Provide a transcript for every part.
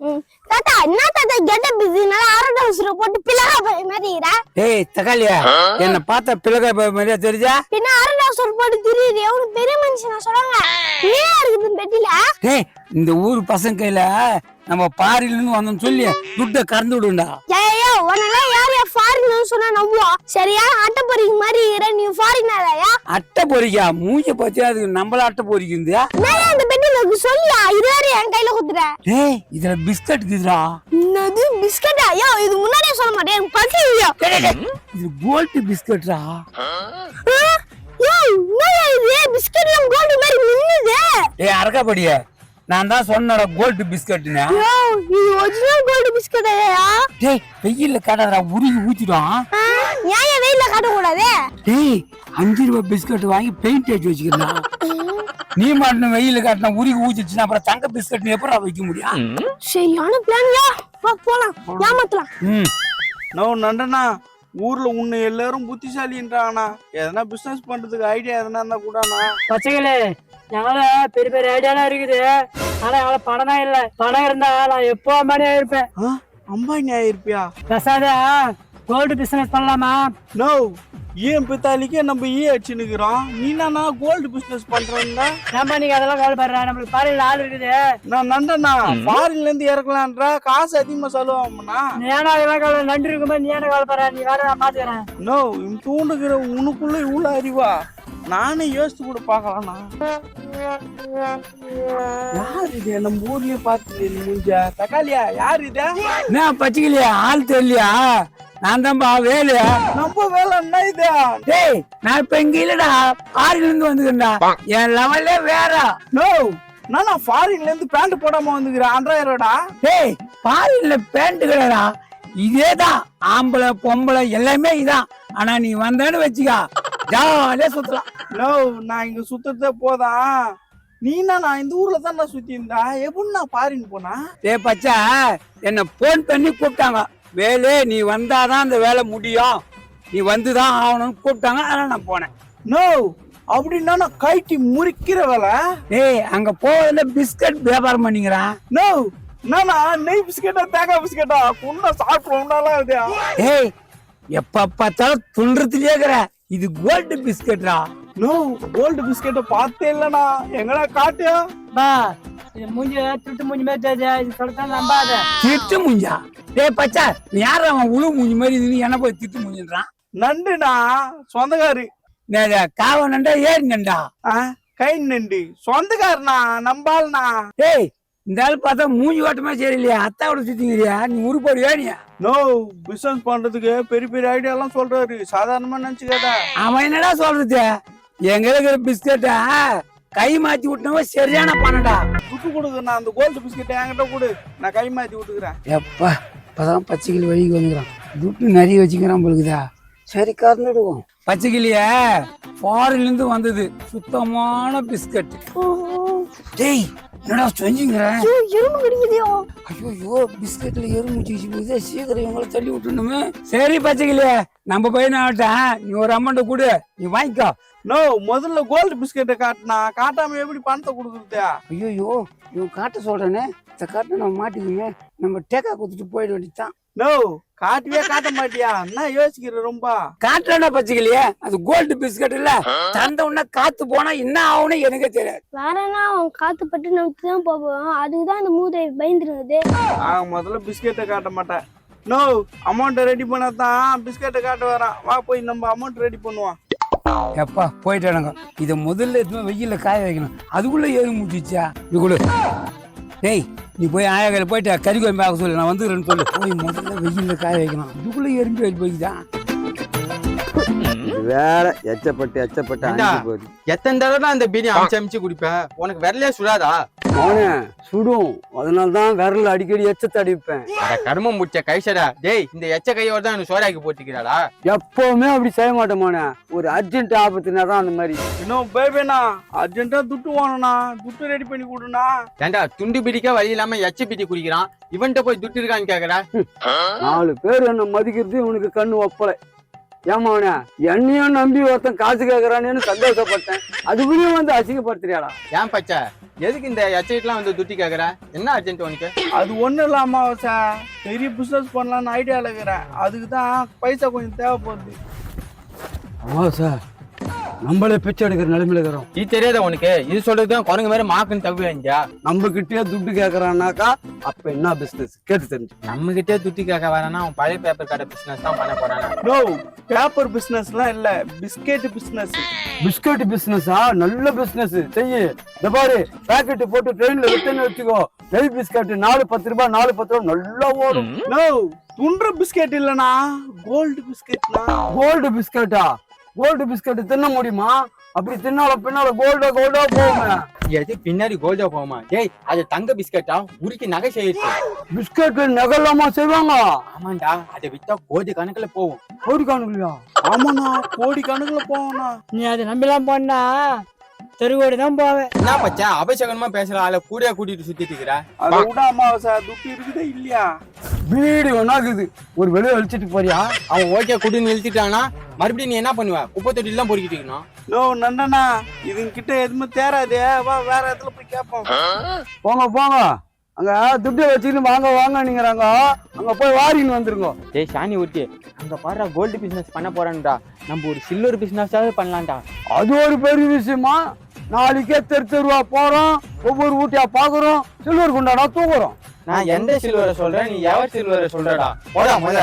தாத்தா என்ன தாத்தா கெட்ட பிஸி நல்லா ஆரோட உசுர போட்டு பிளகா போய் மாதிரிடா ஏய் தக்காளியா? என்ன பார்த்தா பிள்ளைக மாதிரியா தெரிஞ்சா? பின்ன ஆரோட உசுர போட்டு திரியுது எவ்வளவு பெரிய மனுஷனா சொல்றாங்க ஏன் இருக்குது பெட்டில ஏய் இந்த ஊர் பசங்க கையில நம்ம பாரில இருந்து வந்தோம்னு சொல்லி துட்டை கறந்து விடுண்டா. ஏய்யோ உன்னெல்லாம் யார் யார் ஃபாரின் சொன்னா நம்புவோம் சரியா? அட்டை பொறிக்கு மாதிரி நீ ஃபாரினாலயா அட்டை பொறிக்கா மூஞ்ச பத்தி அதுக்கு நம்மள அட்டை பொறிக்குந்தியா நான் அந்த இருக்கு சொல்லியா இது வேற என் கையில குத்துற. ஏய் இதுல பிஸ்கட் இருக்குதுடா. என்னது பிஸ்கட்டா? ஐயோ இது முன்னாடியே சொல்ல மாட்டேன் எனக்கு பசி இல்லையா. இது கோல்டு பிஸ்கட்ரா? யோ என்னடா இது? பிஸ்கட்லாம் கோல்டு மாதிரி மின்னுது ஏய் அரக்காப்படிய நான் தான் சொன்னடா கோல்டு பிஸ்கட்னு. யோ இது ஒரிஜினல் கோல்டு பிஸ்கட் ஐயா டேய் வெயில்ல காட்டாதடா உருகி ஊத்திடும் ஏன் வெயில்ல காட்டக்கூடாது? டேய் அஞ்சு ரூபாய் பிஸ்கட் வாங்கி பெயிண்ட் அடிச்சு வச்சுக்கிறா நீ மட்டும் வெயில்ல காட்டினா உருகி ஊத்திச்சுன்னா அப்புறம் தங்க பிஸ்கட் எப்படா வைக்க முடியும்? சரியான பிளான்யா வா போலாம். ஏமாத்தலாம். ம். நோ நண்டனா ஊர்ல உன்னை எல்லாரும் புத்திசாலின்றாங்கண்ணா. எதனா பிசினஸ் பண்றதுக்கு ஐடியா எதனா இருந்தா கூடண்ணா. பச்சைகளே என்னால பெரிய பெரிய ஐடியாலாம் இருக்குது. ஆனா எவ்வளவு பணம் தான் இல்ல. பணம் இருந்தா நான் எப்போ மாதிரி இருப்பேன் ஆ, அம்பானி ஆயிருப்பியா? பிரசாத கோல்டு பிசினஸ் பண்ணலாமா? நோ ஏன் பித்தாலிக்கே நம்ம ஈ அடிச்சுன்னுக்குறோம்? நீ நானா கோல்டு பிசினஸ் பண்றேன்னா ஏன்பா நீங்க அதெல்லாம் கவலைப்படுற நம்மளுக்கு பாறையில் ஆள் இருக்குது. நான் நண்டனா ஃபாரின்ல இருந்து இறக்கலான்றா காசு அதிகமா செலவாகும்னா ஏன்னா அதெல்லாம் கவலை நன்றி இருக்கும்போது நீ என்ன கவலைப்படுற? நீ வேற நான் பாத்துக்கிறேன் நோ தூண்டுகிற உனக்குள்ள இவ்வளவு அறிவா? நானே யோசிச்சு கூட பார்க்கலாம்ண்ணா. யார் இது? நம்ம ஊர்லயே பார்த்து முடிஞ்சா தக்காளியா? யார் இது? என்ன பச்சைக்கலையா ஆள் தெரியலையா? நான் தான்ப்பா வேலையா? நம்ம வேலை என்ன இது? டேய் நான் இப்ப இங்க இல்லடா. பாரில இருந்து வந்துக்கிறேன்டா. என் லெவலே வேற. நோ நானா ஃபாரின்ல இருந்து பேண்ட் போடாம வந்துக்கிறேன். ஆண்ட்ராயிரோடா டேய் பாரில பேண்ட் கிடையாடா இதேதான் ஆம்பளை பொம்பளை எல்லாமே இதான் ஆனா நீ வந்தேன்னு வச்சுக்கா. ஜாலியா சுத்தலாம். நோ நான் இங்க சுத்தத்தே போதா. நீனா நான் இந்த ஊர்ல தான் நான் சுத்தி இருந்தா எப்படி நான் ஃபாரின் போனா? டேய் பச்சா என்ன போன் பண்ணி கூப்பிட்டாங்க. வேலே நீ வந்தாதான் அந்த வேலை முடியும். நீ வந்துதான் ஆகணும்னு கூப்பிட்டாங்க அதனால நான் போனேன். நோ அப்படின்னா நான் கைட்டி முறிக்கிற வேலை. டேய் அங்க போகல பிஸ்கட் வியாபாரம் பண்ணிக்கிறான் நோ நானா நெய் பிஸ்கெட்டா தேங்காய் பிஸ்கெட்டா? குண்டா சாப்பிடுவோம்னாலாம் இது ஏய் எப்ப பார்த்தாலும் துன்றதுலயே இருக்கிற இது கோல்டு பிஸ்கட்ரா. நோ கோல்டு பிஸ்கெட்டை பார்த்தே இல்லனா எங்கடா காட்டு? பா இது மூஞ்சி திருட்டு மூஞ்சி மாதிரி இது சொல்லிட்டு நம்பாத. திட்டு முஞ்சா? டேய் பச்சா நீ யார் அவன் உழு மூஞ்சி மாதிரி இருந்து என்ன போய் திட்டு முஞ்சின்றான்? நண்டுனா சொந்தக்காரி. காவ நண்டா ஏறி நண்டா? கை நண்டு. சொந்தக்காரனா நம்பாள்னா டேய் இந்த ஆள் பார்த்தா மூஞ்சி ஓட்டமா சரியில்லையா. அத்தாவோட சுத்திங்கிறியா நீ உருப்படியா நீ? நோ பிசினஸ் பண்றதுக்கு பெரிய பெரிய ஐடியா எல்லாம் சொல்றாரு. சாதாரணமா நினைச்சுக்காத அவன் என்னடா சொல்றது? எங்க இருக்கிற பிஸ்கட்டா கை மாத்தி விட்டவ சரியான பணடா துட்டு கொடுக்கு நான் அந்த கோல்டு பிஸ்கெட் என்கிட்ட கொடு. நான் கை மாத்தி விட்டுக்கிறேன். எப்பா இப்பதான் பச்சைக்கிளி வழிக்கு வந்துக்கிறான். துட்டு நிறைய வச்சுக்கிறான் பொழுதுதா சரி கறந்துடுவோம். பச்சைக்கிளிய ஃபாரின்ல இருந்து வந்தது. சுத்தமான பிஸ்கட் டேய் என்னடா செஞ்சுங்கிற? ஐயோ எறும்பு கடிக்குதியோ? ஐயோ பிஸ்கட்ல எறும்பு போகுது. சீக்கிரம் இவங்களை தள்ளி விட்டுணுமே சரி பச்சைக்கிளிய நம்ம பையன் ஆகட்டும் நீ ஒரு அமௌண்ட் கொடு. நீ வாங்கிக்கோ. நோ முதல்ல கோல்டு பிஸ்கெட்டை காட்டினா காட்டாம எப்படி பணத்தை கொடுக்குறது? ஐயோ இவன் காட்ட சொல்றானே. இந்த காட்டை நம்ம மாட்டிக்குமே. நம்ம டேக்கா கொடுத்துட்டு போயிட வேண்டியதுதான். நோ காட்டவே காட்ட மாட்டியா? என்ன யோசிக்கிற ரொம்ப? காட்டுறா பச்சைக்கிளியே அது கோல்டு பிஸ்கட் இல்ல. தந்த உடனே காத்து போனா என்ன ஆகும்னு எனக்கே தெரியாது. வேற என்ன அவன் காத்து பட்டு நமக்கு தான் போவோம் அதுக்கு தான் இந்த மூதை பயந்துருக்குது நான் முதல்ல பிஸ்கெட்டை காட்ட மாட்டேன். நோ அமௌண்ட்டை ரெடி பண்ணா தான் பிஸ்கெட்டை காட்ட வரான். வா போய் நம்ம அமௌண்ட் ரெடி பண்ணுவோம். எப்பா போயிட்டானுங்க இதை முதல்ல எதுவுமே வெயில்ல காய வைக்கணும். அதுக்குள்ள ஏறி முடிச்சிச்சா இது கொடு. டேய் நீ போய் ஆயா கையில் போயிட்டு கறி கோயம்பு ஆக சொல்லு. நான் வந்துடுறேன்னு சொல்லு. போய் முதல்ல வெயில்ல காய வைக்கணும். இதுக்குள்ள எறும்பி வெளியே போய்தான் வேற. எச்சப்பட்டு எச்சப்பட்டு ஏண்டா? அழிஞ்சு போகுது. எத்தனை தடவை தான் அந்த பீடி அமிச்சு அமிச்சு குடிப்பேன்? உனக்கு விரலே சுடாதா? அவனே சுடும். அதனால தான் விரல் அடிக்கடி எச்சத்தை அடிப்பேன். அட கருமம் முடிச்ச கைசடா டேய் இந்த எச்ச கையோட தான் எனக்கு சோறாக்கி போட்டுக்கிறாடா எப்பவுமே அப்படி செய்ய மாட்டேன் மோனே. ஒரு அர்ஜென்ட் ஆபத்துனா தான் அந்த மாதிரி. இன்னும் பேபேண்ணா அர்ஜென்ட்டா துட்டு வாங்கண்ணா துட்டு ரெடி பண்ணி கொடுண்ணா. ஏண்டா துண்டு பிடிக்க வழி இல்லாம எச்ச பிடி குடிக்கிறான்? இவன்கிட்ட போய் துட்டு இருக்கான்னு கேக்குறா? நாலு பேர் என்ன மதிக்கிறது இவனுக்கு கண்ணு ஒப்பலை. ஏமாவனே என்னையும் நம்பி ஒருத்தன் காசு கேட்கறானேன்னு சந்தோஷப்பட்டேன். அதுக்குள்ளேயும் வந்து அசிங்கப்படுத்துறியாடா? ஏன் பச்சை? எதுக்கு இந்த எச்சைட்லாம் வந்து துட்டி கேக்குற? என்ன அர்ஜென்ட் உனக்கு? அது ஒன்றும் இல்லை அமாவாசை பெரிய பிஸ்னஸ் பண்ணலான்னு ஐடியாவில் இருக்கிறேன். அதுக்கு தான் பைசா கொஞ்சம் தேவைப்படுது. ஆமா சார். நம்மளே பிச்சை எடுக்கிற நிலைமையில இருக்கிறோம். இது தெரியாத உனக்கு? இது சொல்றது தான் குரங்கு மாதிரி மாக்குன்னு தகுவாங்க நம்ம கிட்டே துட்டு கேட்கறான்னாக்கா அப்ப என்ன பிசினஸ் கேட்டு தெரிஞ்சு. நம்ம கிட்டே துட்டி கேட்க வரானா? அவன் பழைய பேப்பர் கடை பிசினஸ் தான் பண்ண போறானா? நோ பேப்பர் பிஸ்னஸ்லாம் இல்லை. பிஸ்கெட் பிஸ்னஸ் பிஸ்கட் பிசினஸா நல்ல பிசினஸ் செய்யு. இந்த பாரு பாக்கெட் போட்டு ட்ரெயின்ல விட்டுன்னு வச்சுக்கோ. நெய் பிஸ்கட் நாலு பத்து ரூபாய் நாலு பத்து ரூபாய் நல்லா ஓடும். நோ துன்ற பிஸ்கெட் இல்லைண்ணா கோல்டு பிஸ்கெட்னா கோல்டு பிஸ்கட்டா கோல்டு பிஸ்கட் தின்ன முடியுமா? அப்படி தின்னால பின்னால கோல்டா கோல்டா போகுமே. எது பின்னாடி கோல்டா போமா டேய் அது தங்க பிஸ்கட்டா உருக்கி நகை செய்யிருக்கு பிஸ்கட் நகல்லாமா செய்வாங்க. ஆமாண்டா அதை வித்தா கோடி கணக்குல போகும். கோடி காணுங்களையா ஆமாண்ணா கோடி கணக்கில் போவோண்ணா நீ அதை நம்பிலாம் போனா தெருவோடி தான் போவேன் என்ன பச்சா அபசகனமா பேசுற ஆளை கூட கூட்டிட்டு சுத்திட்டு இருக்கிற? அதை விட அமாவாசை துட்டு இருக்குதா இல்லையா? வீடு ஒன்னாக்குது ஒரு வெளியே அழிச்சிட்டு போறியா? அவன் ஓகே குடின்னு நிறுத்திட்டானா மறுபடியும் நீ என்ன பண்ணுவ? குப்பை தொட்டில தான் பொறுக்கிட்டு இருக்கணும். நோ நண்டனா இதுங்க கிட்ட எதுவுமே தேராதே வா வேற இடத்துல போய் கேட்போம் போங்க போங்க. அங்க துட்டை வச்சுக்கிட்டு வாங்க வாங்க நீங்கிறாங்க அங்க போய் வாரின்னு வந்துருங்க. டேய் சாணி ஊட்டி அங்க பாரு கோல்டு பிசினஸ் பண்ண போறான்டா. நம்ம ஒரு சில்வர் பிசினஸாவது பண்ணலாம்டா. அது ஒரு பெரிய விஷயமா? நாளைக்கே தெரு தெருவா போறோம் ஒவ்வொரு ஊட்டியா பாக்குறோம் சில்வர் குண்டாடா தூக்குறோம் நான் எந்த சில்வரை சொல்றேன் நீ எவர் சில்வரை சொல்றடா? போடா முத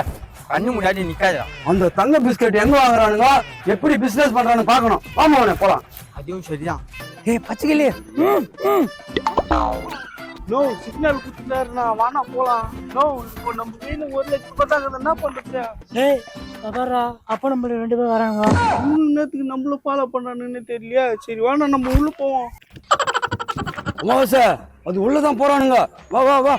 கண்ணு முன்னாடி நிக்காதடா. அந்த தங்க பிஸ்கட் எங்க வாங்குறானுங்க? எப்படி பிசினஸ் பண்றான்னு பாக்கணும் ஆமா அவனே போலாம். அதுவும் சரிதான். ஏய் பச்சைக்கிளி. நோ சிக்னல் குத்துட்டாருண்ணா வாண்ணா போலாம். நோ இப்போ நம்ம கையில ஒரு லட்சம் ரூபாய் என்ன பண்றது டேய் பாரா அப்பா நம்மள ரெண்டு பேர் வராங்க மூணு நேரத்துக்கு நம்மள ஃபாலோ பண்ணானுன்னு தெரியலையா? சரி வாண்ணா நம்ம உள்ள போவோம். அமாவாசை அது உள்ளதான் போறானுங்க. வா வா வா.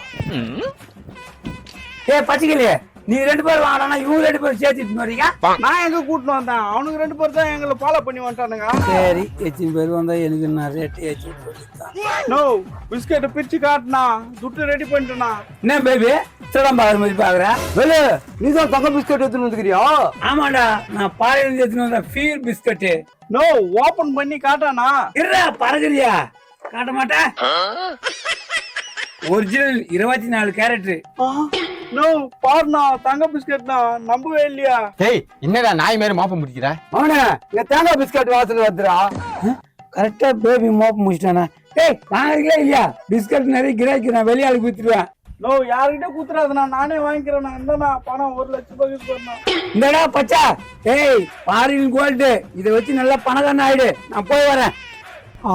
ஏய் பச்சைக்கிளி நீ ரெண்டு பேரும் வாடனா இவங்க ரெண்டு பேரும் சேர்த்துட்டு வரீங்க நான் எங்க கூட்டிட்டு வந்தேன்? அவனுக்கு ரெண்டு பேர் தான் எங்களை ஃபாலோ பண்ணி வந்துட்டானுங்க. சரி எத்தனை பேர் வந்தா எனக்கு நான் ரேட்டு ஏற்றி நோ பிஸ்கெட்டை பிரிச்சு காட்டுனா துட்டு ரெடி பண்ணிட்டேனா? என்ன பேபி சிடம் பாக்குற மாதிரி பாக்குற? வெளியே நீ தான் தங்க பிஸ்கட் எடுத்துன்னு வந்துக்கிறியா? ஆமாடா நான் பாறையில எடுத்துன்னு வந்த ஃபீல் பிஸ்கட்டு நோ ஓபன் பண்ணி காட்டானா? இருடா பறகுறியா காட்ட மாட்டேன். ஒரிஜினல் இருபத்தி நாலு கேரட் நோ பாருண்ணா தங்க பிஸ்கெட்னா நம்பவே இல்லையா? டேய் என்னடா நாய் மாதிரி மாப்ப முடிக்கிற? அவனே இங்க தேங்காய் பிஸ்கட் வாசனை வருதுடா. கரெக்டா பேபி மோப்ப முடிச்சிட்டானா? ஏய் வாங்குறீங்களா இல்லையா? பிஸ்கட் நிறைய கிராக்கி நான் வெளியாளுக்கு வித்துருவேன் நோ யார்கிட்ட குத்துறாதுண்ணா நானே வாங்கிக்கிறேண்ணா. இந்தண்ணா பணம் ஒரு லட்சம் ரூபாய் யூஸ் பண்ணா இந்தடா பச்சா. ஏய் பாரின் கோல்டு இதை வச்சு நல்லா பணக்காரன் ஆயிடு. நான் போய் வரேன். ஆ.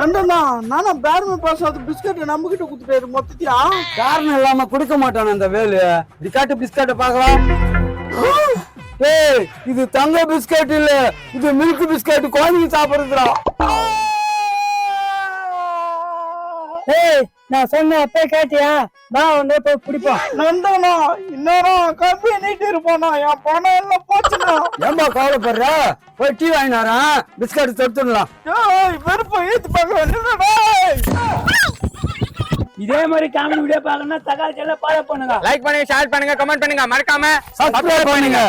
நண்டண்ணா நானா பேரமே பாஸ் ஆகுது பிஸ்கட் நம்ம கிட்ட குத்துட்டாரு மொத்தத்தியா? காரணம் இல்லாம கொடுக்க மாட்டானே அந்த வேலு. இப்படி காட்டு பிஸ்கட்டை பார்க்கலாம். ஏய் இது தங்க பிஸ்கட் இல்ல இது மில்க் பிஸ்கட் குழந்தைங்க சாப்பிடுறதுடா. ஏய் நான் சொன்ன அப்பே கேட்டியா? நான் உன்னை போய் பிடிப்போம் நண்டண்ணா இந்நேரம் கம்பி நீட்டு இருப்பானா? என் பணம் எல்லாம் போச்சுண்ணா. ஏம்பா கவலைப்படுற? போய் டீ வாங்கினாரன் பிஸ்கட் தொடுத்துடலாம் ஏய் வெறுப்பை ஏத்து பார்க்க இதே மாதிரி காமெடி வீடியோ பார்க்கணும்னா தகால் செல்ல ஃபாலோ பண்ணுங்க. லைக் பண்ணுங்க ஷேர் பண்ணுங்க கமெண்ட் பண்ணுங்க. மறக்காம சப்ஸ்கிரைப் பண்ணுங்க.